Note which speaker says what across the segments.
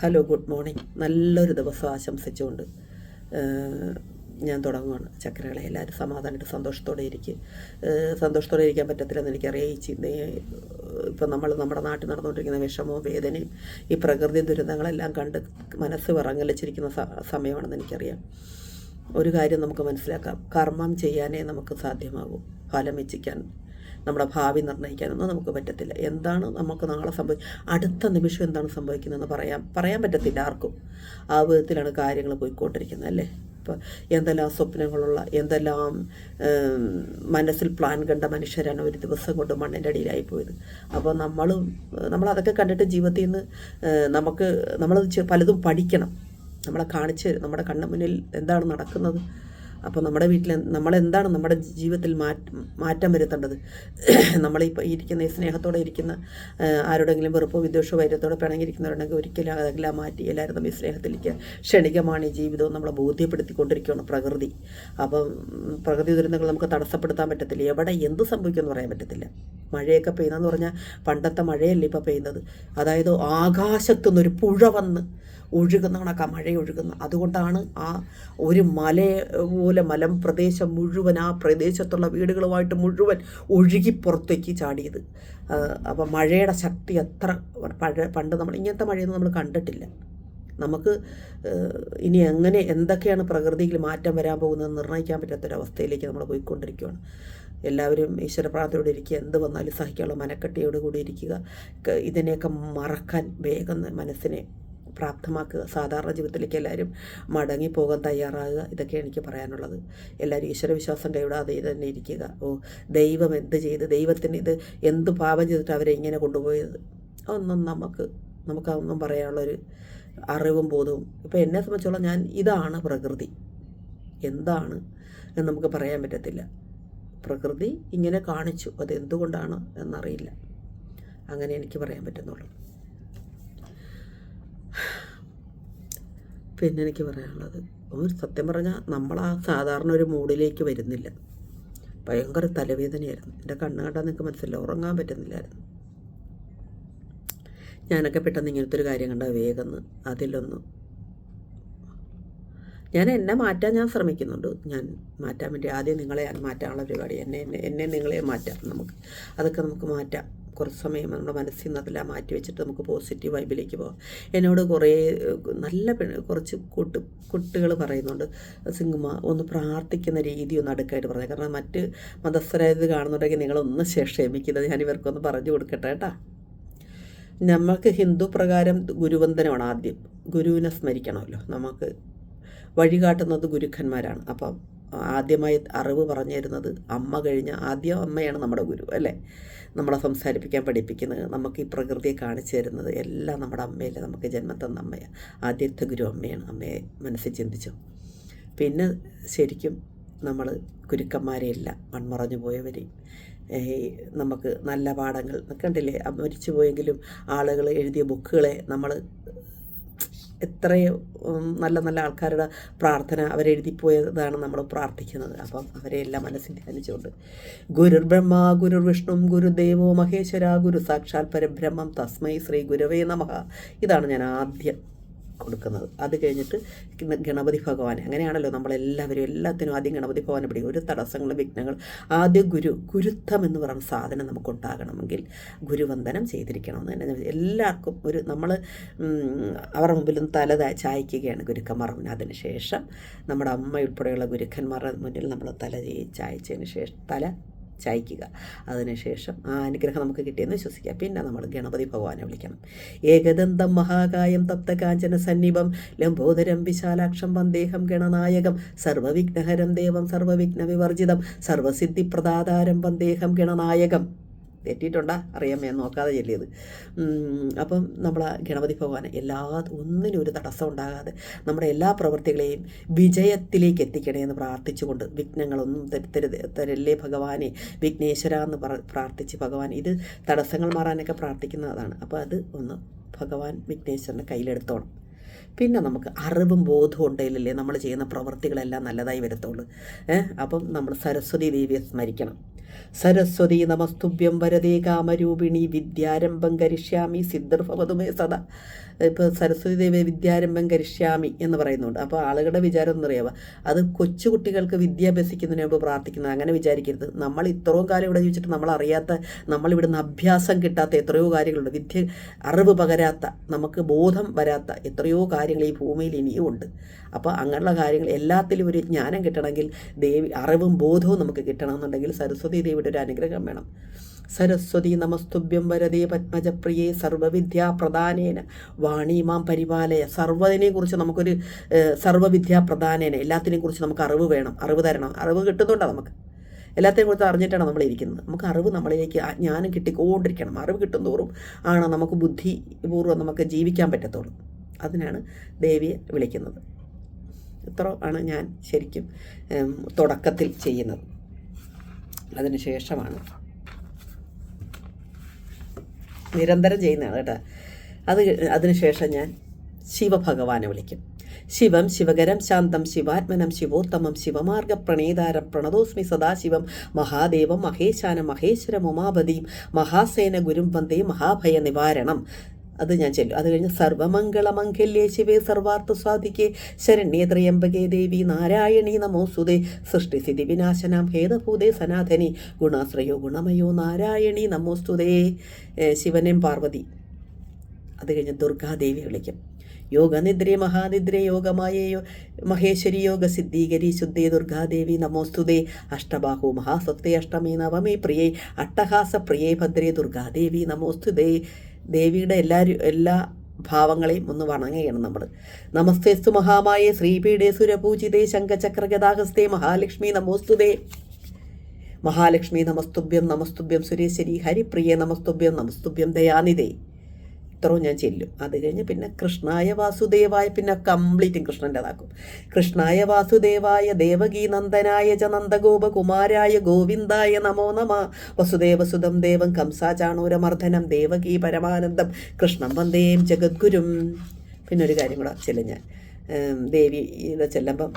Speaker 1: Hello good morning നല്ലൊരു ദിവസം ആശംസിച്ചുകൊണ്ട് ഞാൻ തുടങ്ങുകയാണ് ചക്രകളെ എല്ലാവരും സമാധാനമായിട്ട് സന്തോഷത്തോടെ ഇരിക്കും. സന്തോഷത്തോടെ ഇരിക്കാൻ പറ്റത്തില്ലെന്ന് എനിക്കറിയാം. ഈ ചിന്ത ഇപ്പം നമ്മൾ നമ്മുടെ നാട്ടിൽ നടന്നുകൊണ്ടിരിക്കുന്ന വിഷമവും വേദനയും ഈ പ്രകൃതി ദുരന്തങ്ങളെല്ലാം കണ്ട് മനസ്സ് വിറങ്ങലിച്ചിരിക്കുന്ന സമയമാണെന്ന് എനിക്കറിയാം. ഒരു കാര്യം നമുക്ക് മനസ്സിലാക്കാം. കർമ്മം ചെയ്യാനേ നമുക്ക് സാധ്യമാകൂ. ഫലം ഇച്ഛിക്കാൻ നമ്മുടെ ഭാവി നിർണയിക്കാനൊന്നും നമുക്ക് പറ്റത്തില്ല. എന്താണ് നമുക്ക് നാളെ സംഭവി അടുത്ത നിമിഷം എന്താണ് സംഭവിക്കുന്നതെന്ന് പറയാൻ പറയാൻ പറ്റത്തില്ല ആർക്കും. ആ വിധത്തിലാണ് കാര്യങ്ങൾ പോയിക്കൊണ്ടിരിക്കുന്നത് അല്ലേ? ഇപ്പോൾ എന്തെല്ലാം സ്വപ്നങ്ങളുള്ള എന്തെല്ലാം മനസ്സിൽ പ്ലാൻ കണ്ട മനുഷ്യരാണ് ഒരു ദിവസം കൊണ്ട് മണ്ണിന്റെ അടിയിലായി പോയത്. അപ്പോൾ നമ്മളും നമ്മളതൊക്കെ കണ്ടിട്ട് ജീവിതത്തിൽ നിന്ന് നമുക്ക് നമ്മൾ പലതും പഠിക്കണം. നമ്മളെ കാണിച്ച് നമ്മുടെ കണ്ണു മുന്നിൽ എന്താണ് നടക്കുന്നത്? അപ്പോൾ നമ്മുടെ വീട്ടിൽ നമ്മളെന്താണ് നമ്മുടെ ജീവിതത്തിൽ മാറ്റം വരുത്തേണ്ടത്? നമ്മളിപ്പോൾ ഇരിക്കുന്ന സ്നേഹത്തോടെ ഇരിക്കുന്ന ആരോടെങ്കിലും വെറുപ്പോ വിദ്വേഷോ വൈരത്തോടെ പിണങ്ങിയിരിക്കുന്നവരുണ്ടെങ്കിൽ ഒരിക്കലും അതെല്ലാം മാറ്റി എല്ലാവരും ഈ സ്നേഹത്തിലേക്ക് ക്ഷണികമാണ് ഈ ജീവിതവും നമ്മളെ ബോധ്യപ്പെടുത്തിക്കൊണ്ടിരിക്കുകയാണ് പ്രകൃതി. അപ്പം പ്രകൃതി ദുരന്തങ്ങൾ നമുക്ക് തടസ്സപ്പെടുത്താൻ പറ്റത്തില്ല. എവിടെ എന്ത് സംഭവിക്കുമെന്ന് പറയാൻ പറ്റത്തില്ല. മഴയൊക്കെ പെയ്യുന്നതെന്ന് പറഞ്ഞാൽ പണ്ടത്തെ മഴയല്ല ഇപ്പോൾ പെയ്യുന്നത്? അതായത് ആകാശത്തുനിന്നൊരു പുഴ വന്ന് ഒഴുകുന്ന കണക്കാണ് മഴ ഒഴുകുന്ന. അതുകൊണ്ടാണ് ആ ഒരു മല പോലെ മലം പ്രദേശം മുഴുവൻ ആ പ്രദേശത്തുള്ള വീടുകളുമായിട്ട് മുഴുവൻ ഒഴുകി പുറത്തേക്ക് ചാടിയത്. അപ്പോൾ മഴയുടെ ശക്തി എത്ര പഴ പണ്ട് നമ്മൾ ഇങ്ങനത്തെ മഴയൊന്നും നമ്മൾ കണ്ടിട്ടില്ല. നമുക്ക് ഇനി എങ്ങനെ എന്തൊക്കെയാണ് പ്രകൃതിയിൽ മാറ്റം വരാൻ പോകുന്നത് നിർണയിക്കാൻ പറ്റാത്തൊരവസ്ഥയിലേക്ക് നമ്മൾ പോയിക്കൊണ്ടിരിക്കുകയാണ് എല്ലാവരും ഈശ്വര പ്രാർത്ഥനയോടെ ഇരിക്കുക. എന്ത് വന്നാലും സഹിക്കാനുള്ള മനക്കെട്ടിയോട് കൂടി ഇരിക്കുക ഇതിനെയൊക്കെ മറക്കാൻ വേഗം മനസ്സിനെ പ്രാപ്തമാക്കുക. സാധാരണ ജീവിതത്തിലേക്ക് എല്ലാവരും മടങ്ങിപ്പോകാൻ തയ്യാറാകുക. ഇതൊക്കെ എനിക്ക് പറയാനുള്ളത്. എല്ലാവരും ഈശ്വരവിശ്വാസം കൈവിടാതെ തന്നെ ഇരിക്കുക. ഓ ദൈവം എന്ത് ചെയ്ത് ദൈവത്തിന് ഇത് എന്ത് പാപം ചെയ്തിട്ട് അവരെ ഇങ്ങനെ കൊണ്ടുപോയത്? ഒന്നും നമുക്ക് നമുക്ക് അതൊന്നും പറയാനുള്ളൊരു അറിവും ബോധവും. ഇപ്പോൾ എന്നെ സംബന്ധിച്ചോളം ഞാൻ ഇതാണ് പ്രകൃതി. എന്താണ് എന്ന് നമുക്ക് പറയാൻ പറ്റത്തില്ല. പ്രകൃതി ഇങ്ങനെ കാണിച്ചു. അതെന്തുകൊണ്ടാണ് എന്നറിയില്ല. അങ്ങനെ എനിക്ക് പറയാൻ പറ്റുന്നുള്ളൂ. പിന്നെ എനിക്ക് പറയാനുള്ളത് ഒരു സത്യം പറഞ്ഞാൽ നമ്മൾ ആ സാധാരണ ഒരു മൂഡിലേക്ക് വരുന്നില്ല. ഭയങ്കര തലവേദനയായിരുന്നു. എന്റെ കണ്ണ് കണ്ടാൽ നിങ്ങൾക്ക് മനസ്സിലായി ഉറങ്ങാൻ പറ്റുന്നില്ലായിരുന്നു. ഞാനൊക്കെ പെട്ടെന്ന് ഇങ്ങനത്തെ ഒരു കാര്യം കണ്ടാൽ വേഗം അതിലൊന്ന് ഞാൻ എന്നെ മാറ്റാൻ ഞാൻ ശ്രമിക്കുന്നുണ്ട്. ഞാൻ മാറ്റാൻ വേണ്ടി ആദ്യം നിങ്ങളെ മാറ്റാനുള്ള പരിപാടി. എന്നെ എന്നെ നിങ്ങളെ മാറ്റാം നമുക്ക്. അതൊക്കെ നമുക്ക് മാറ്റാം. കുറച്ച് സമയം നമ്മുടെ മനസ്സിൽ നിന്ന് അതെല്ലാം മാറ്റി വെച്ചിട്ട് നമുക്ക് പോസിറ്റീവ് വൈബിലേക്ക് പോകാം. എന്നോട് കുറേ നല്ല പെ കുറച്ച് കൂട്ട് കുട്ടികൾ പറയുന്നുണ്ട്. സിംഗുമ ഒന്ന് പ്രാർത്ഥിക്കുന്ന രീതി ഒന്ന് അടുക്കായിട്ട് പറഞ്ഞത് കാരണം മറ്റ് മതസ്ഥരായത് കാണുന്നുണ്ടെങ്കിൽ നിങ്ങളൊന്ന് ക്ഷമിക്കുന്നത് ഞാൻ ഇവർക്കൊന്ന് പറഞ്ഞു കൊടുക്കട്ടെ കേട്ടാ. നമ്മൾക്ക് ഹിന്ദു പ്രകാരം ഗുരുവന്ദനമാണ് ആദ്യം. ഗുരുവിനെ സ്മരിക്കണമല്ലോ. നമുക്ക് വഴികാട്ടുന്നത് ഗുരുക്കന്മാരാണ്. അപ്പം ആദ്യമായി അറിവ് പറഞ്ഞു തരുന്നത് അമ്മ കഴിഞ്ഞ ആദ്യം അമ്മയാണ് നമ്മുടെ ഗുരു അല്ലേ? നമ്മളെ സംസാരിപ്പിക്കാൻ പഠിപ്പിക്കുന്നത് നമുക്ക് ഈ പ്രകൃതിയെ കാണിച്ചു തരുന്നത് എല്ലാം നമ്മുടെ അമ്മയല്ലേ നമുക്ക് ജന്മം അമ്മയാണ് ആദ്യത്തെ ഗുരു അമ്മയാണ് അമ്മയെ മനസ്സിൽ ചിന്തിച്ചു. പിന്നെ ശരിക്കും നമ്മൾ ഗുരുക്കന്മാരെയല്ല മൺമറഞ്ഞു പോയവരെയും. നമുക്ക് നല്ല പാഠങ്ങൾ കണ്ടില്ലേ? മരിച്ചു പോയെങ്കിലും ആളുകൾ എഴുതിയ ബുക്കുകളെ നമ്മൾ എത്രയോ ഉം, നല്ല നല്ല ആൾക്കാരുടെ പ്രാർത്ഥന അവരെഴുതിപ്പോയതാണ് നമ്മൾ പ്രാർത്ഥിക്കുന്നത്. അപ്പം അവരെയെല്ലാം മനസ്സിൽ ധ്യാനിച്ചുകൊണ്ട് ഗുരുർ ബ്രഹ്മ ഗുരുർ വിഷ്ണു ഗുരുദേവോ മഹേശ്വര ഗുരു സാക്ഷാൽ പരബ്രഹ്മം തസ്മൈ ശ്രീ ഗുരവേ നമഃ ഇതാണ് ഞാൻ ആദ്യം കൊടുക്കുന്നത്. അത് കഴിഞ്ഞിട്ട് ഗണ- ഗണപതി ഭഗവാൻ അങ്ങനെയാണല്ലോ നമ്മളെല്ലാവരും എല്ലാത്തിനും ആദ്യം ഗണപതി ഭഗവാനെ പിടിക്കും. ഒരു തടസ്സങ്ങളും വിഘ്നങ്ങൾ ആദ്യം ഗുരു ഗുരുത്വം എന്ന് പറയുന്ന സാധനം നമുക്ക് നമുക്കുണ്ടാകണമെങ്കിൽ ഗുരുവന്ദനം ചെയ്തിരിക്കണം എന്ന് തന്നെ എല്ലാവർക്കും ഒരു നമ്മൾ അവരുടെ മുമ്പിൽ നിന്ന് തല ചായ്ക്കുകയാണ് ഗുരുക്കന്മാർ മുന്നിൽ. അതിനുശേഷം നമ്മുടെ അമ്മ ഉൾപ്പെടെയുള്ള ഗുരുക്കന്മാരുടെ മുന്നിൽ നമ്മൾ തല ചായ്ച്ചതിന് ശേഷം തല ചായ്ക്കുക. അതിനുശേഷം ആ അനുഗ്രഹം നമുക്ക് കിട്ടിയെന്ന് വിശ്വസിക്കുക പിന്നെ നമ്മൾ ഗണപതി ഭഗവാനെ വിളിക്കണം. ഏകദന്തം മഹാകായം തപ്തകാഞ്ചന സന്നിപം ലംബോദരം വിശാലാക്ഷം വന്ദേഹം ഗണനായകം സർവവിഘ്നഹരം ദേവം സർവവിഘ്ന വിവർജിതം സർവസിദ്ധിപ്രദാതാരം വന്ദേഹം ഗണനായകം. തെറ്റിയിട്ടുണ്ടാ? അറിയാമേ നോക്കാതെ ചൊല്ലിയത്. അപ്പം നമ്മൾ ഗണപതി ഭഗവാനെ എല്ലാ ഒന്നിനും ഒരു തടസ്സം ഉണ്ടാകാതെ നമ്മുടെ എല്ലാ പ്രവൃത്തികളെയും വിജയത്തിലേക്ക് എത്തിക്കണേ എന്ന് പ്രാർത്ഥിച്ചുകൊണ്ട് വിഘ്നങ്ങളൊന്നും തരുത്തരുത് തരല്ലേ ഭഗവാനെ? വിഘ്നേശ്വര എന്ന് പ്രാർത്ഥിച്ച് ഭഗവാൻ ഇത് തടസ്സങ്ങൾ മാറാനൊക്കെ പ്രാർത്ഥിക്കുന്നതാണ്. അപ്പോൾ അത് ഒന്ന് ഭഗവാൻ വിഘ്നേശ്വരന്റെ കയ്യിലെടുത്തോണം. പിന്നെ നമുക്ക് അറിവും ബോധവും ഉണ്ടെങ്കിലല്ലേ നമ്മൾ ചെയ്യുന്ന പ്രവൃത്തികളെല്ലാം നല്ലതായി വരത്തുള്ളൂ. ഏഹ് അപ്പം നമ്മൾ സരസ്വതി ദേവിയെ സ്മരിക്കണം. സരസ്വതി നമസ്തുഭ്യം വരദേ കാമരൂപിണി വിദ്യാരംഭം കരിഷ്യാമി സിദ്ധർഭവതുമേ സദാ. ഇപ്പോൾ സരസ്വതി ദേവി വിദ്യാരംഭം കരിഷ്യാമി എന്ന് പറയുന്നുണ്ട്. അപ്പോൾ ആളുകളുടെ വിചാരം എന്ന് അറിയാവോ അത് കൊച്ചു കുട്ടികൾക്ക് വിദ്യ അഭ്യസിക്കുന്നതിന് മുമ്പ് പ്രാർത്ഥിക്കുന്നത്. അങ്ങനെ വിചാരിക്കരുത്. നമ്മൾ ഇത്രയും കാലം ഇവിടെ ജീവിച്ചിട്ട് നമ്മൾ അറിയാത്ത നമ്മൾ ഇവിടുന്ന് അഭ്യാസം കിട്ടാത്ത എത്രയോ കാര്യങ്ങളുണ്ട്. വിദ്യ അറിവ് പകരാത്ത നമുക്ക് ബോധം വരാത്ത എത്രയോ കാര്യങ്ങൾ ഈ ഭൂമിയിൽ ഇനിയും ഉണ്ട്. അപ്പോൾ അങ്ങനെയുള്ള കാര്യങ്ങൾ എല്ലാത്തിലും ഒരു ജ്ഞാനം കിട്ടണമെങ്കിൽ ദേവി അറിവും ബോധവും നമുക്ക് കിട്ടണമെന്നുണ്ടെങ്കിൽ സരസ്വതി ദേവിയുടെ ഒരു അനുഗ്രഹം വേണം. സരസ്വതി നമസ്തുഭ്യം വരദേ പത്മജപ്രിയേ സർവവിദ്യാ പ്രധാനേന വാണിമാം പരിപാലയ. സർവതിനെ കുറിച്ച് നമുക്കൊരു സർവവിദ്യാപ്രധാനേന സർവവിദ്യാ പ്രധാനേന എല്ലാത്തിനെയും കുറിച്ച് നമുക്ക് അറിവ് വേണം. അറിവ് തരണം. അറിവ് കിട്ടുന്നുണ്ടോ നമുക്ക്? എല്ലാത്തിനെയും കുറിച്ച് അറിഞ്ഞിട്ടാണ് നമ്മൾ ഇരിക്കുന്നത്. നമുക്ക് അറിവ് നമ്മളിലേക്ക് ജ്ഞാനം കിട്ടിക്കൊണ്ടിരിക്കണം. അറിവ് കിട്ടുന്തോറും ആണ് നമുക്ക് ബുദ്ധിപൂർവം നമുക്ക് ജീവിക്കാൻ പറ്റത്തുള്ളൂ. അതിനാണ് ദേവിയെ വിളിക്കുന്നത്. ഇത്ര ആണ് ഞാൻ ശരിക്കും തുടക്കത്തിൽ ചെയ്യുന്നത്. അതിന് ശേഷമാണ്. നിരന്തരം ചെയ്യുന്നതാണ് കേട്ടോ. അത് അതിനുശേഷം ഞാൻ ശിവഭഗവാനെ വിളിക്കും. ശിവം ശിവകരം ശാന്തം ശിവാത്മനം ശിവോത്തമം ശിവമാർഗ പ്രണേതാരം പ്രണതോസ്മി സദാശിവം മഹാദേവം മഹേശാനം മഹേശ്വരം ഉമാപതിയും മഹാസേന ഗുരും വന്ദേ മഹാഭയ നിവാരണം അത് ഞാൻ ചെല്ലും. അത് കഴിഞ്ഞ് സർവമംഗളമംഗല്യേ ശിവേ സർവാർത്ഥ സ്വാധിക്കേ ശരണ്യേത്രയംബകേ ദേവി നാരായണി നമോസുതേ സൃഷ്ടിസ്ഥിതി വിനാശനാം ഹേതഭൂതേ സനാതനി. ഗുണാശ്രയോ ഗുണമയോ നാരായണി നമോസ്തുതേ. ശിവനേം പാർവതി. അത് കഴിഞ്ഞ് ദുർഗാദേവി വിളിക്കും. യോഗനിദ്രേ മഹാനിദ്രേ യോഗമായേ മഹേശ്വരി യോഗ സിദ്ധീകരി ശുദ്ധേ ദുർഗാദേവി നമോസ്തുതേ. അഷ്ടബാഹു മഹാസത്തേ അഷ്ടമേ നവമേ പ്രിയേ. അട്ടഹാസ പ്രിയേ ഭദ്രേ ദുർഗാദേവി നമോസ്തുതേ. ദേവിയുടെ എല്ലാ എല്ലാ ഭാവങ്ങളെയും ഒന്ന് വണങ്ങുകയാണ് നമ്മൾ നമസ്തേസ്തു മഹാമായേ ശ്രീപീഠേ സുരപൂജിതേ ശങ്കചക്രഗതാഹസ്തേ മഹാലക്ഷ്മി നമോസ്തുതേ. മഹാലക്ഷ്മി നമസ്തുഭ്യം നമസ്തുഭ്യം സുരേശ്വരി ഹരിപ്രിയ നമസ്തുഭ്യം നമസ്തുഭ്യം ദയാനിതേ ഇത്രയും ഞാൻ ചെല്ലും. അത് കഴിഞ്ഞ് പിന്നെ കൃഷ്ണായ വാസുദേവായ പിന്നെ കംപ്ലീറ്റും കൃഷ്ണന്റെതാക്കും. കൃഷ്ണായ വാസുദേവായ ദേവകീ നന്ദനായ ച ഗോവിന്ദായ നമോ നമ. വസുദേവസുതം ദേവം കംസാചാണൂരമർദ്ദനം ദേവകീ പരമാനന്ദം കൃഷ്ണം വന്ദേം ജഗദ്ഗുരും. പിന്നെ ഒരു കാര്യം കൂടെ ചെല്ലും ഞാൻ. ദേവി ദേവിയുടെ ചെല്ലുമ്പം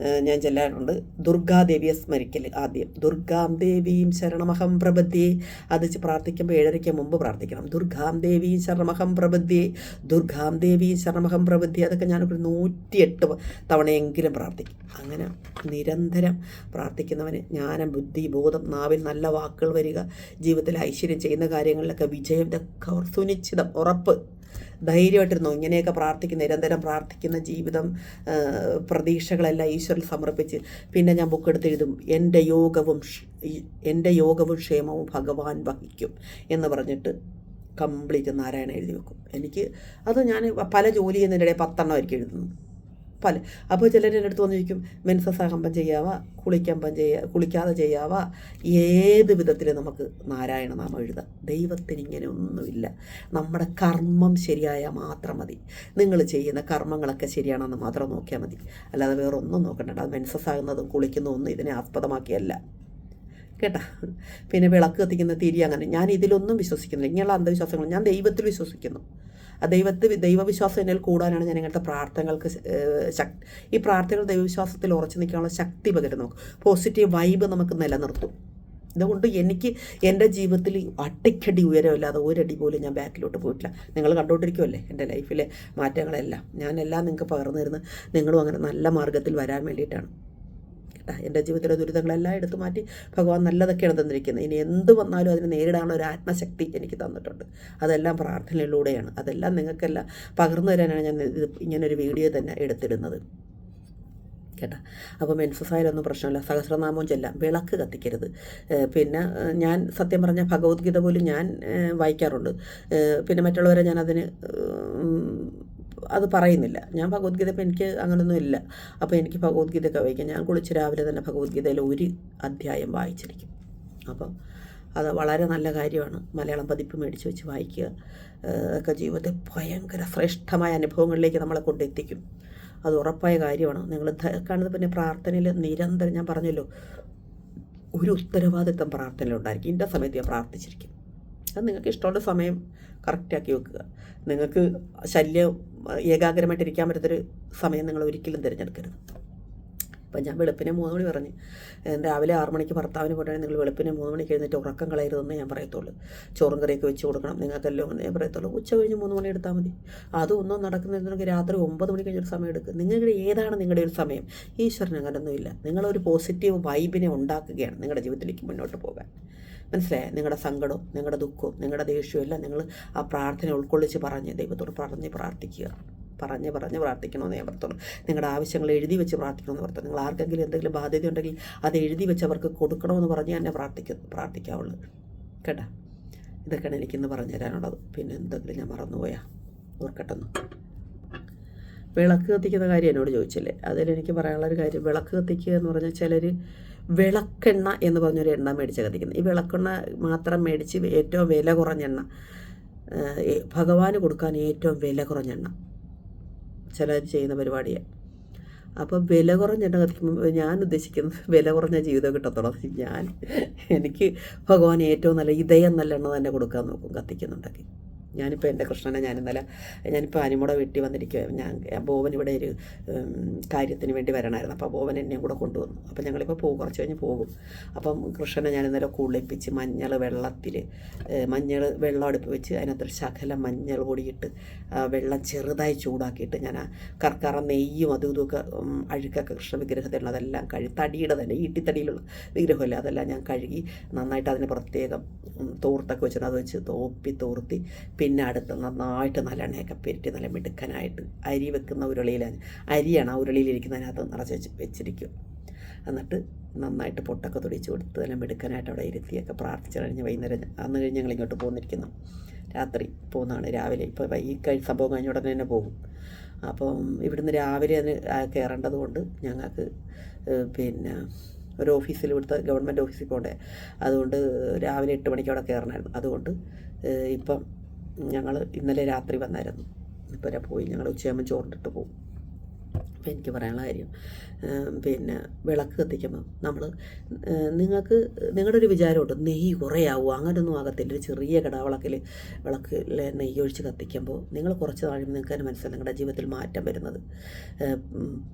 Speaker 1: ഞാൻ ചെല്ലാറുണ്ട്. ദുർഗാദേവിയെ സ്മരിക്കൽ ആദ്യം. ദുർഗാം ദേവിയും ശരണമഹം പ്രബദ്ധ്യേ അത് പ്രാർത്ഥിക്കുമ്പോൾ ഏഴരയ്ക്ക് മുമ്പ് പ്രാർത്ഥിക്കണം. ദുർഗാം ദേവിയും ശരണമഹം പ്രബദ്ധ്യേ ദുർഗാം ദേവിയും ശരണമഹം പ്രബദ്ധ്യേ അതൊക്കെ ഞാനൊരു നൂറ്റിയെട്ട് തവണയെങ്കിലും പ്രാർത്ഥിക്കും. അങ്ങനെ നിരന്തരം പ്രാർത്ഥിക്കുന്നവന് ജ്ഞാനം ബുദ്ധി ബോധം നാവിൽ നല്ല വാക്കുകൾ വരിക ജീവിതത്തിൽ ഐശ്വര്യം ചെയ്യുന്ന കാര്യങ്ങളിലൊക്കെ വിജയം ഇതൊക്കെ സുനിശ്ചിതം ഉറപ്പ്. ധൈര്യമായിട്ടിരുന്നു. ഇങ്ങനെയൊക്കെ പ്രാർത്ഥിക്കുന്ന നിരന്തരം പ്രാർത്ഥിക്കുന്ന ജീവിതം പ്രതീക്ഷകളെല്ലാം ഈശ്വരിൽ സമർപ്പിച്ച് പിന്നെ ഞാൻ ബുക്ക് എടുത്ത് എഴുതും. എന്റെ യോഗവും എന്റെ യോഗവും ക്ഷേമവും ഭഗവാൻ വഹിക്കും എന്ന് പറഞ്ഞിട്ട് കംപ്ലീറ്റ് നാരായണ എഴുതി വെക്കും. എനിക്ക് അത് ഞാൻ പല ജോലി ചെയ്യുന്നതിന്റെ ഇടയിൽ പത്തെണ്ണം പത്തെണ്ണമായിരിക്കും എഴുതുന്നു പല. അപ്പോൾ ചിലർ എന്റെ അടുത്ത് വന്നിരിക്കും മെൻസസാകമ്പം ചെയ്യാവ കുളിക്കമ്പം ചെയ്യാ കുളിക്കാതെ ചെയ്യാവാ. ഏത് വിധത്തിൽ നമുക്ക് നാരായണ നാമം എഴുതാം. ദൈവത്തിന് ഇങ്ങനെ ഒന്നുമില്ല. നമ്മുടെ കർമ്മം ശരിയായാൽ മാത്രം മതി. നിങ്ങൾ ചെയ്യുന്ന കർമ്മങ്ങളൊക്കെ ശരിയാണെന്ന് മാത്രം നോക്കിയാൽ മതി. അല്ലാതെ വേറെ ഒന്നും നോക്കണ്ട. അത് മെൻസസാകുന്നതും കുളിക്കുന്നതും ഒന്നും ഇതിനെ ആസ്പദമാക്കിയല്ല. കേട്ടാ? പിന്നെ വിളക്ക് കത്തിക്കുന്ന തിരി അങ്ങനെ. ഞാൻ ഇതിലൊന്നും വിശ്വസിക്കുന്നില്ല. ഇങ്ങനെയുള്ള അന്ധവിശ്വാസങ്ങൾ ഞാൻ ദൈവത്തിൽ വിശ്വസിക്കുന്നു. ദൈവത്തിൽ ദൈവവിശ്വാസം എന്നിൽ കൂടാനാണ് ഞാൻ ഇങ്ങനത്തെ പ്രാർത്ഥനകൾക്ക് ശക്തി ഈ പ്രാർത്ഥനകൾ ദൈവവിശ്വാസത്തിൽ ഉറച്ചു നിൽക്കാനുള്ള ശക്തി പകരുന്നു പോസിറ്റീവ് വൈബ് നമുക്ക് നിലനിർത്തും. ഇതുകൊണ്ട് എനിക്ക് എന്റെ ജീവിതത്തിൽ അട്ടിക്കടി ഉയരമില്ലാതെ ഒരടി പോലും ഞാൻ ബാക്കിലോട്ട് പോയിട്ടില്ല. നിങ്ങൾ കണ്ടുകൊണ്ടിരിക്കുമല്ലേ എന്റെ ലൈഫിലെ മാറ്റങ്ങളെല്ലാം? ഞാനെല്ലാം നിങ്ങൾക്ക് പകർന്നിരുന്ന് നിങ്ങളും അങ്ങനെ നല്ല മാർഗത്തിൽ വരാൻ വേണ്ടിയിട്ടാണ്. എന്റെ ജീവിതത്തിലെ ദുരിതങ്ങളെല്ലാം എടുത്തു മാറ്റി ഭഗവാൻ നല്ലതൊക്കെയാണ് തന്നിരിക്കുന്നത്. ഇനി എന്ത് വന്നാലും അതിനെ നേരിടാനുള്ള ഒരു ആത്മശക്തി എനിക്ക് തന്നിട്ടുണ്ട്. അതെല്ലാം പ്രാർത്ഥനയിലൂടെയാണ്. അതെല്ലാം നിങ്ങൾക്കെല്ലാം പകർന്നു തരാനാണ് ഞാൻ ഇത് ഇങ്ങനൊരു വീഡിയോ തന്നെ എടുത്തിരുന്നത് കേട്ടോ? അപ്പോൾ മെൻസസായാലൊന്നും പ്രശ്നമില്ല. സഹസ്രനാമവും ചെല്ലാം. വിളക്ക് കത്തിക്കരുത്. പിന്നെ ഞാൻ സത്യം പറഞ്ഞ ഭഗവത്ഗീത പോലും ഞാൻ വായിക്കാറുണ്ട്. പിന്നെ മറ്റുള്ളവരെ ഞാൻ അതിന് അത് പറയുന്നില്ല. ഞാൻ ഭഗവത്ഗീത ഇപ്പം എനിക്ക് അങ്ങനൊന്നും ഇല്ല. അപ്പോൾ എനിക്ക് ഭഗവത്ഗീതയൊക്കെ വായിക്കാം ഞാൻ കുളിച്ച് രാവിലെ തന്നെ ഭഗവത്ഗീതയിൽ ഒരു അധ്യായം വായിച്ചിരിക്കും. അപ്പം അത് വളരെ നല്ല കാര്യമാണ്. മലയാളം പതിപ്പ് മേടിച്ച് വെച്ച് വായിക്കുക. ഒക്കെ ജീവിതത്തിൽ ഭയങ്കര ശ്രേഷ്ഠമായ അനുഭവങ്ങളിലേക്ക് നമ്മളെ കൊണ്ടെത്തിക്കും. അത് ഉറപ്പായ കാര്യമാണ്. നിങ്ങൾ കാണുന്നത് പിന്നെ പ്രാർത്ഥനയിൽ നിരന്തരം ഞാൻ പറഞ്ഞല്ലോ ഒരു ഉത്തരവാദിത്തം പ്രാർത്ഥനയിലുണ്ടായിരിക്കും ഇന്ന സമയത്ത് ഞാൻ പ്രാർത്ഥിച്ചിരിക്കും. അത് നിങ്ങൾക്ക് ഇഷ്ടമുള്ള സമയം കറക്റ്റാക്കി വെക്കുക. നിങ്ങൾക്ക് ശല്യം ഏകാഗ്രമായിട്ട് ഇരിക്കാൻ പറ്റുന്നൊരു സമയം നിങ്ങൾ ഒരിക്കലും തിരഞ്ഞെടുക്കരുത്. അപ്പം ഞാൻ വെളുപ്പിനെ മൂന്ന് മണി പറഞ്ഞ് രാവിലെ ആറ് മണിക്ക് ഭർത്താവിന് പോയിട്ടാണെങ്കിൽ നിങ്ങൾ വെളുപ്പിനെ മൂന്ന് മണിക്ക് എഴുന്നേറ്റ് ഉറക്കം കളയരുതെന്ന് ഞാൻ പറയത്തുള്ളൂ. ചോറും കറിയൊക്കെ വെച്ച് കൊടുക്കണം നിങ്ങൾക്കെല്ലാം എന്ന് ഞാൻ പറയത്തുള്ളൂ. ഉച്ച കഴിഞ്ഞ് മൂന്ന് മണി എടുത്താൽ മതി. അതൊന്നും നടക്കുന്നുണ്ടെങ്കിൽ രാത്രി ഒമ്പത് മണി കഴിഞ്ഞൊരു സമയം എടുക്കും. നിങ്ങളുടെ ഏതാണ് നിങ്ങളുടെ ഒരു സമയം? ഈശ്വരൻ അങ്ങനൊന്നുമില്ല. നിങ്ങളൊരു പോസിറ്റീവ് വൈബിനെ ഉണ്ടാക്കുകയാണ് നിങ്ങളുടെ ജീവിതത്തിലേക്ക് മുന്നോട്ട് പോകാൻ. മനസ്സിലായേ? നിങ്ങളുടെ സങ്കടവും നിങ്ങളുടെ ദുഃഖവും നിങ്ങളുടെ ദേഷ്യവും എല്ലാം നിങ്ങൾ ആ പ്രാർത്ഥന ഉൾക്കൊള്ളിച്ച് പറഞ്ഞ് ദൈവത്തോട് പറഞ്ഞ് പ്രാർത്ഥിക്കുക. പറഞ്ഞ് പറഞ്ഞ് പ്രാർത്ഥിക്കണമെന്ന് ഞാൻ പറഞ്ഞു നിങ്ങളുടെ ആവശ്യങ്ങൾ എഴുതി വെച്ച് പ്രാർത്ഥിക്കണമെന്ന് പറഞ്ഞു നിങ്ങൾ ആർക്കെങ്കിലും എന്തെങ്കിലും ബാധ്യത ഉണ്ടെങ്കിൽ അത് എഴുതി വെച്ച് അവർക്ക് കൊടുക്കണമെന്ന് പറഞ്ഞ് തന്നെ പ്രാർത്ഥിക്കും പ്രാർത്ഥിക്കാവുള്ളൂ. കേട്ടാ? ഇതൊക്കെയാണ് എനിക്കിന്ന് പറഞ്ഞു തരാനുള്ളത്. പിന്നെ എന്തെങ്കിലും ഞാൻ മറന്നുപോയാ? ഓർക്കട്ടെന്ന് വിളക്ക് കത്തിക്കുന്ന കാര്യം എന്നോട് ചോദിച്ചില്ലേ? അതിലെനിക്ക് പറയാനുള്ളൊരു കാര്യം വിളക്ക് കത്തിക്കുക എന്ന് പറഞ്ഞാൽ ചിലർ വിളക്കെണ്ണ എന്ന് പറഞ്ഞൊരു എണ്ണ മേടിച്ച് കത്തിക്കുന്നത്. ഈ വിളക്കെണ്ണ മാത്രം മേടിച്ച് ഏറ്റവും വില കുറഞ്ഞ എണ്ണ ഭഗവാന് കൊടുക്കാൻ ഏറ്റവും വില കുറഞ്ഞ എണ്ണ. ചിലർ ചെയ്യുന്ന പരിപാടിയാണ് അപ്പോൾ വില കുറഞ്ഞ എണ്ണ കത്തിക്കുമ്പോൾ ഞാൻ ഉദ്ദേശിക്കുന്നത് വില കുറഞ്ഞ ജീവിതം കിട്ടത്തുള്ളൂ. ഞാൻ എനിക്ക് ഭഗവാൻ ഏറ്റവും നല്ല ഇതയം നല്ല എണ്ണ തന്നെ കൊടുക്കാൻ നോക്കും കത്തിക്കുന്നുണ്ടെങ്കിൽ. ഞാനിപ്പോൾ എന്റെ കൃഷ്ണനെ ഞാൻ ഇന്നലെ ഞാനിപ്പോൾ അനിമോടെ വീട്ടിൽ വന്നിരിക്കുക ഞാൻ ബോവൻ ഇവിടെ ഒരു കാര്യത്തിന് വേണ്ടി വരണമായിരുന്നു അപ്പോൾ ബോവൻ എന്നെയും കൂടെ കൊണ്ടുവന്നു. അപ്പോൾ ഞങ്ങളിപ്പോൾ പോകും കുറച്ച് കഴിഞ്ഞ് പോകും. അപ്പം കൃഷ്ണനെ ഞാൻ ഇന്നലെ കുളിപ്പിച്ച് മഞ്ഞൾ വെള്ളത്തിൽ മഞ്ഞൾ വെള്ളം അടുപ്പ് വെച്ച് അതിനകത്തൊരു ശകലം മഞ്ഞൾ പൊടിയിട്ട് വെള്ളം ചെറുതായി ചൂടാക്കിയിട്ട് ഞാൻ ആ കർക്കറ നെയ്യും അതും ഇതുമൊക്കെ അഴുക്കൊക്കെ കൃഷ്ണ വിഗ്രഹത്തിലുള്ള അതെല്ലാം കഴുകി തടിയുടെ തന്നെ ഈട്ടിത്തടിയിലുള്ള വിഗ്രഹമല്ല അതെല്ലാം ഞാൻ കഴുകി നന്നായിട്ട് അതിന് പ്രത്യേകം തോർത്തൊക്കെ വെച്ചിട്ട് അത് വെച്ച് തോപ്പി തോർത്തി പിന്നെ അടുത്ത് നന്നായിട്ട് നല്ലെണ്ണയൊക്കെ പെരട്ടി നല്ല മിടുക്കനായിട്ട് അരി വെക്കുന്ന ഉരുളിയിലാണ് അരിയാണ് ആ ഉരുളിയിലിരിക്കുന്നതിനകത്ത് നിറച്ച് വെച്ച് വെച്ചിരിക്കും എന്നിട്ട് നന്നായിട്ട് പൊട്ടൊക്കെ തുടിച്ച് കൊടുത്ത് നല്ല മിടുക്കനായിട്ട് അവിടെ ഇരുത്തിയൊക്കെ പ്രാർത്ഥിച്ചു കഴിഞ്ഞ് വൈകുന്നേരം അന്ന് കഴിഞ്ഞ് ഞങ്ങൾ ഇങ്ങോട്ട് പോന്നിരിക്കുന്നു. രാത്രി പോകുന്നതാണ്. രാവിലെ ഇപ്പോൾ ഈ കഴി സംഭവം കഴിഞ്ഞ ഉടനെ തന്നെ പോകും. അപ്പം ഇവിടുന്ന് രാവിലെ അതിന് കയറേണ്ടത് കൊണ്ട് ഞങ്ങൾക്ക് പിന്നെ ഒരു ഓഫീസിൽ ഇവിടുത്തെ ഗവൺമെന്റ് ഓഫീസിൽ പോകണ്ടേ. അതുകൊണ്ട് രാവിലെ എട്ട് മണിക്ക് അവിടെ കയറണമായിരുന്നു അതുകൊണ്ട് ഇപ്പം ഞങ്ങൾ ഇന്നലെ രാത്രി വന്നായിരുന്നു. ഇപ്പോൾ പോയി. ഞങ്ങൾ ഉച്ചയാകുമ്പോൾ ചോറിട്ടിട്ട് പോകും അപ്പോൾ എനിക്ക് പറയാനുള്ള കാര്യം പിന്നെ വിളക്ക് കത്തിക്കുമ്പോൾ നമ്മൾ നിങ്ങൾക്ക് നിങ്ങളുടെ ഒരു വിചാരമുണ്ട് നെയ്യ് കുറേ ആവുക അങ്ങനെയൊന്നും ആകത്തില്ല. ഒരു ചെറിയ കിടാവിളക്കിൽ വിളക്കിൽ നെയ്യ് ഒഴിച്ച് കത്തിക്കുമ്പോൾ നിങ്ങൾ കുറച്ച് നാളും നിങ്ങൾക്ക് തന്നെ മനസ്സിലാവും നിങ്ങളുടെ ജീവിതത്തിൽ മാറ്റം വരുന്നത്.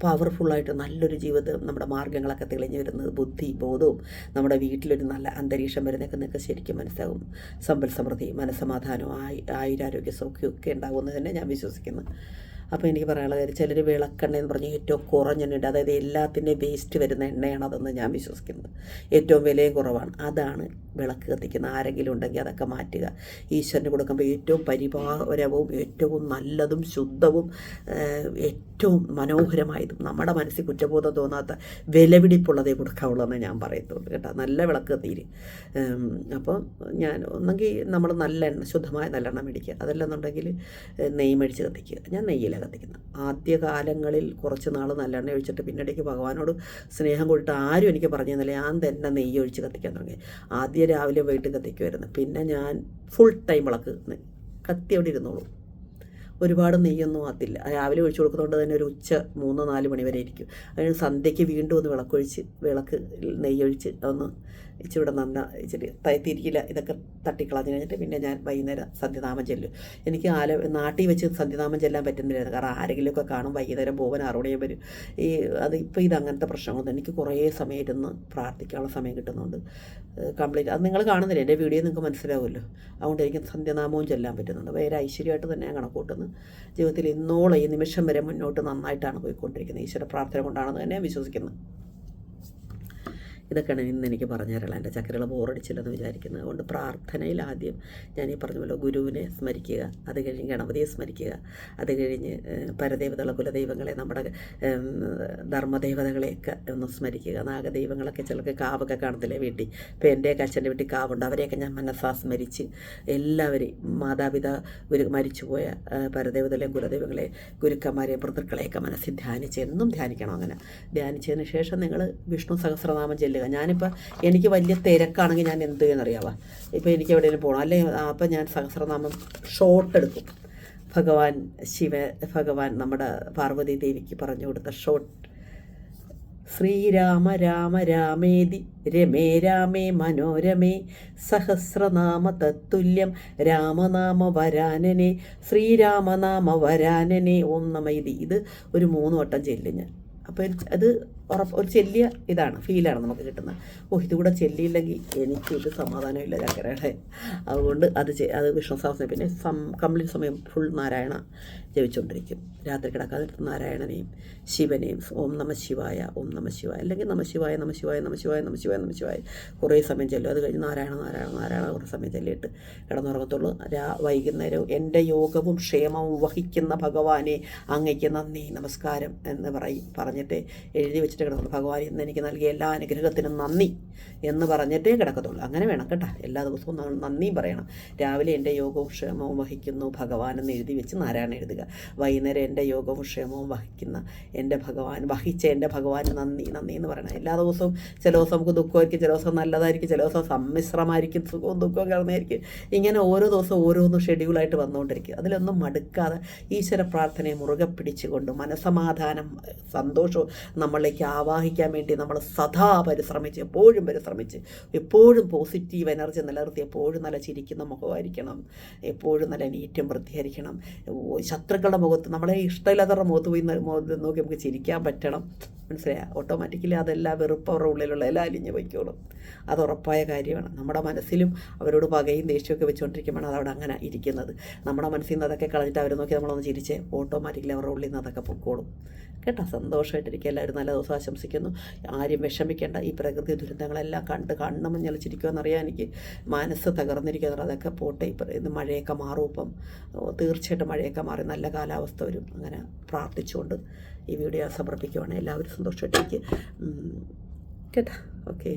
Speaker 1: പവർഫുള്ളായിട്ട് നല്ലൊരു ജീവിതം നമ്മുടെ മാർഗങ്ങളൊക്കെ തെളിഞ്ഞു വരുന്നത് ബുദ്ധി ബോധവും നമ്മുടെ വീട്ടിലൊരു നല്ല അന്തരീക്ഷം വരുന്നതൊക്കെ നിങ്ങൾക്ക് ശരിക്കും മനസ്സിലാവും. സമ്പൽ സമൃദ്ധി മനസ്സമാധാനവും ആയി ആയുരാരോഗ്യ സൗഖ്യമൊക്കെ ഉണ്ടാകുമെന്ന് തന്നെ ഞാൻ വിശ്വസിക്കുന്നു. അപ്പോൾ എനിക്ക് പറയാനുള്ള കാര്യം ചിലർ വിളക്കെണ്ണ എന്ന് പറഞ്ഞാൽ ഏറ്റവും കുറഞ്ഞ എണ്ണ അതായത് എല്ലാത്തിന്റെയും വേസ്റ്റ് വരുന്ന എണ്ണയാണ് അതെന്ന് ഞാൻ വിശ്വസിക്കുന്നത്. ഏറ്റവും വിലയും കുറവാണ്. അതാണ് വിളക്ക് കത്തിക്കുന്ന ആരെങ്കിലും ഉണ്ടെങ്കിൽ അതൊക്കെ മാറ്റുക. ഈശ്വരന് കൊടുക്കുമ്പോൾ ഏറ്റവും പരിപാരവും ഏറ്റവും നല്ലതും ശുദ്ധവും ഏറ്റവും മനോഹരമായതും നമ്മുടെ മനസ്സിൽ കുറ്റബോധം തോന്നാത്ത വിലപിടിപ്പുള്ളതേ കൊടുക്കാവുള്ളൂ ഞാൻ പറയത്തുള്ളൂ കേട്ടോ. നല്ല വിളക്ക് തീര് അപ്പം ഞാൻ ഒന്നെങ്കിൽ നമ്മൾ നല്ല എണ്ണ ശുദ്ധമായ നല്ലെണ്ണ മേടിക്കുക. അതല്ലെന്നുണ്ടെങ്കിൽ നെയ്യ് മേടിച്ച് കത്തിക്കുക. ഞാൻ നെയ്യിലാണ് കത്തിക്കുന്നത് ആദ്യകാലങ്ങളിൽ കുറച്ച് നാൾ നല്ലെണ്ണ ഒഴിച്ചിട്ട് പിന്നീടേക്ക് ഭഗവാനോട് സ്നേഹം കൊടുത്ത് ആരും എനിക്ക് പറഞ്ഞു തന്നില്ല ഞാൻ തന്നെ നെയ്യ് ഒഴിച്ച് കത്തിക്കാൻ തുടങ്ങി. ആദ്യം രാവിലെ വീട്ടിൽ കത്തിക്കുമായിരുന്നു. പിന്നെ ഞാൻ ഫുൾ ടൈം വിളക്ക് കത്തി അവിടെ ഇരുന്നോളൂ. ഒരുപാട് നെയ്യൊന്നും അതില്ല രാവിലെ ഒഴിച്ചു കൊടുക്കുന്നതുകൊണ്ട് തന്നെ ഒരു ഉച്ച മൂന്ന് നാല് മണി വരെ ഇരിക്കും. അതിന് സന്ധ്യയ്ക്ക് വീണ്ടും ഒന്ന് വിളക്കൊഴിച്ച് വിളക്ക് നെയ്യൊഴിച്ച് ഒന്ന് ഇച്ചിരി നന്ന ഇച്ചിരി തിരിയില ഇതൊക്കെ തട്ടിക്കളഞ്ഞ് കഴിഞ്ഞിട്ട് പിന്നെ ഞാൻ വൈകുന്നേരം സന്ധ്യനാമം ചെല്ലും. എനിക്ക് ആല നാട്ടിൽ വെച്ച് സന്ധ്യനാമം ചെല്ലാൻ പറ്റുന്നില്ലായിരുന്നു. കാരണം ആരെങ്കിലുമൊക്കെ കാണും വൈകുന്നേരം പോകാൻ ആറുമണിയും വരും. ഈ അത് ഇപ്പോൾ ഇത് അങ്ങനത്തെ പ്രശ്നങ്ങളൊന്നും എനിക്ക് കുറേ സമയം ഇരുന്ന് പ്രാർത്ഥിക്കാനുള്ള സമയം കിട്ടുന്നുണ്ട്. കംപ്ലീറ്റ് അത് നിങ്ങൾ കാണുന്നില്ല? എന്റെ വീഡിയോ നിങ്ങൾക്ക് മനസ്സിലാവുമല്ലോ. അതുകൊണ്ട് എനിക്ക് സന്ധ്യനാമവും ചെല്ലാൻ പറ്റുന്നുണ്ട്. വേറെ ഐശ്വര്യമായിട്ട് തന്നെ ഞാൻ കണക്കൂട്ടുന്നു ജീവിതത്തിൽ ഇന്നോളം ഈ നിമിഷം വരെ മുന്നോട്ട് നന്നായിട്ടാണ് പോയിക്കൊണ്ടിരിക്കുന്നത്. ഈശ്വര പ്രാർത്ഥന കൊണ്ടാണെന്ന് തന്നെ വിശ്വസിക്കുന്നത് വിശ്വസിക്കുന്നു. ഇതൊക്കെയാണ് ഇന്ന് എനിക്ക് പറഞ്ഞു തരാനുള്ള എന്റെ ചക്കരകൾ ബോറടിച്ചില്ലെന്ന് വിചാരിക്കുന്നത് അതുകൊണ്ട് പ്രാർത്ഥനയിൽ ആദ്യം ഞാൻ ഈ പറഞ്ഞ പോലെ ഗുരുവിനെ സ്മരിക്കുക അത് കഴിഞ്ഞ് ഗണപതിയെ സ്മരിക്കുക അത് കഴിഞ്ഞ് പരദേവതകളെ കുലദൈവങ്ങളെ നമ്മുടെ ധർമ്മദേവതകളെയൊക്കെ ഒന്ന് സ്മരിക്കുക. നാഗദൈവങ്ങളൊക്കെ ചിലർക്ക് കാവൊക്കെ കാണത്തില്ലേ വീട്ടിൽ? ഇപ്പോൾ എന്റെയൊക്കെ അച്ഛന്റെ വീട്ടിൽ കാവുണ്ട്. അവരെയൊക്കെ ഞാൻ മനസ്സാ സ്മരിച്ച് എല്ലാവരെയും മാതാപിതാ ഗുരു മരിച്ചുപോയ പരദേവതകളെയും കുലദൈവങ്ങളെയും ഗുരുക്കന്മാരെയും പിതൃക്കളെയൊക്കെ മനസ്സിൽ ധ്യാനിച്ച് എന്നും ധ്യാനിക്കണം അങ്ങനെ. ധ്യാനിച്ചതിന് ശേഷം നിങ്ങൾ വിഷ്ണു സഹസ്രനാമം ചെല്ലുക. ഞാനിപ്പോൾ എനിക്ക് വലിയ തിരക്കാണെങ്കിൽ ഞാൻ എന്ത് ചെയ്യുന്നറിയാവാ ഇപ്പോൾ എനിക്ക് എവിടെയെങ്കിലും പോകണം അല്ലെങ്കിൽ അപ്പം ഞാൻ സഹസ്രനാമം ഷോർട്ട് എടുക്കും. ഭഗവാൻ ശിവ ഭഗവാൻ നമ്മുടെ പാർവതി ദേവിക്ക് പറഞ്ഞു കൊടുത്ത ഷോർട്ട് ശ്രീരാമ രാമ രാമേതി രമേ രാമേ മനോരമേ സഹസ്രനാമ തത്തുല്യം രാമനാമ വരാനനെ ശ്രീരാമനാമ വരാനനെ ഓം നമ ഇത്. ഇത് ഒരു മൂന്ന് വട്ടം ചെല്ലും ഞാൻ. അപ്പോൾ അത് ഉറപ്പ് ഒരു ചെല്ലിയ ഇതാണ് ഫീലാണ് നമുക്ക് കിട്ടുന്നത്. ഓ ഇതുകൂടെ ചെല്ലിയില്ലെങ്കിൽ എനിക്ക് ഒരു സമാധാനമില്ല ചക്കരയുടെ. അതുകൊണ്ട് അത് അത് വിഷ്ണു സഹസ്രം പിന്നെ സം കംപ്ലീറ്റ് സമയം ഫുൾ നാരായണ. ജപിച്ചുകൊണ്ടിരിക്കും. രാത്രി കിടക്കാതെ നാരായണനെയും ശിവനെയും ഓം നമ ശിവായ ഓം നമ ശിവായ അല്ലെങ്കിൽ നമ ശിവായ നമ ശിവായ നമ ശിവായ നമ ശിവായ നമ ശിവായ. കുറേ സമയം ചെല്ലും. അത് കഴിഞ്ഞ് നാരായണ നാരായണ നാരായണ കുറേ സമയം ചെല്ലിയിട്ട് കിടന്നുറങ്ങത്തുള്ളൂ. രാ വൈകുന്നേരം എന്റെ യോഗവും ക്ഷേമവും വഹിക്കുന്ന ഭഗവാനെ അങ്ങയ്ക്ക് നന്ദി നമസ്കാരം എന്ന് പറയും പറഞ്ഞിട്ട് എഴുതി വെച്ചിട്ട് കിടക്കുന്നു ഭഗവാൻ ഇന്ന് എനിക്ക് നൽകിയ എല്ലാ അനുഗ്രഹത്തിനും നന്ദി എന്ന് പറഞ്ഞിട്ടേ കിടക്കത്തുള്ളൂ. അങ്ങനെ വേണം കേട്ടോ. എല്ലാ ദിവസവും നന്ദിയും പറയണം. രാവിലെ എന്റെ യോഗവും ക്ഷേമവും വഹിക്കുന്നു ഭഗവാൻ എന്ന് എഴുതി വെച്ച് നാരായണ എഴുതുക. വൈകുന്നേരം എന്റെ യോഗവും ക്ഷേമവും വഹിക്കുന്ന എന്റെ ഭഗവാൻ വഹിച്ച എന്റെ ഭഗവാൻ നന്ദി നന്ദി എന്ന് പറയണം. എല്ലാ ദിവസവും ചില ദിവസം നമുക്ക് ദുഃഖമായിരിക്കും ചില ദിവസം നല്ലതായിരിക്കും ചില ദിവസം സമ്മിശ്രമായിരിക്കും സുഖവും ദുഃഖവും കിടന്നായിരിക്കും ഇങ്ങനെ ഓരോ ദിവസവും ഓരോന്നും ഷെഡ്യൂളായിട്ട് വന്നുകൊണ്ടിരിക്കും അതിലൊന്നും മടുക്കാതെ ഈശ്വര പ്രാർത്ഥനയെ മുറുകെ പിടിച്ചുകൊണ്ട് മനസമാധാനം സന്തോഷവും നമ്മളിലേക്ക് ആവാഹിക്കാൻ വേണ്ടി നമ്മൾ സദാ പരിശ്രമിച്ച് എപ്പോഴും പരിശ്രമിച്ച് എപ്പോഴും പോസിറ്റീവ് എനർജി നിലനിർത്തി എപ്പോഴും നല്ല ചിരിക്കുന്ന മുഖമായിരിക്കണം. എപ്പോഴും നല്ല നീറ്റും വൃത്തിയായിരിക്കണം. ശത്രുക്കളുടെ മുഖത്ത് നമ്മളെ ഇഷ്ടമില്ലാത്തവരുടെ മുഖത്ത് പോയി നോക്കി നമുക്ക് ചിരിക്കാൻ പറ്റണം. മനസ്സിലായ? ഓട്ടോമാറ്റിക്കലി അതെല്ലാം വെറുപ്പ് അവരുടെ ഉള്ളിലുള്ള എല്ലാം അലിഞ്ഞു പോയിക്കോളും. അത് ഉറപ്പായ കാര്യമാണ്. നമ്മുടെ മനസ്സിലും അവരോട് പകയും ദേഷ്യമൊക്കെ വെച്ചുകൊണ്ടിരിക്കുമ്പോഴാണ് അതവിടെ അങ്ങനെ ഇരിക്കുന്നത്. നമ്മുടെ മനസ്സിൽ നിന്ന് അതൊക്കെ കളഞ്ഞിട്ട് അവർ നോക്കി നമ്മളൊന്ന് ചിരിച്ച് ഓട്ടോമാറ്റിക്കലി അവരുടെ ഉള്ളിൽ നിന്ന് അതൊക്കെ പൊക്കോളും. കേട്ടോ? സന്തോഷമായിട്ടിരിക്കുക എല്ലാവരും നല്ല ദിവസം ആശംസിക്കുന്നു. ആരും വിഷമിക്കേണ്ട. ഈ പ്രകൃതി ദുരന്തങ്ങളെല്ലാം കണ്ട് കണ്ണ് മഞ്ഞളിച്ചിരിക്കുമെന്നറിയാൻ എനിക്ക്. മനസ്സ് തകർന്നിരിക്കുന്നത് അതൊക്കെ പോട്ടെ. ഇപ്പം മഴയൊക്കെ മാറും ഇപ്പം. തീർച്ചയായിട്ടും മഴയൊക്കെ മാറി. നല്ല കാലാവസ്ഥ വരും. അങ്ങനെ പ്രാർത്ഥിച്ചുകൊണ്ട് ഈ വീഡിയോ സമർപ്പിക്കുവാണ്. എല്ലാവരും സന്തോഷമായിട്ടേക്ക് കേട്ടോ? ഓക്കെ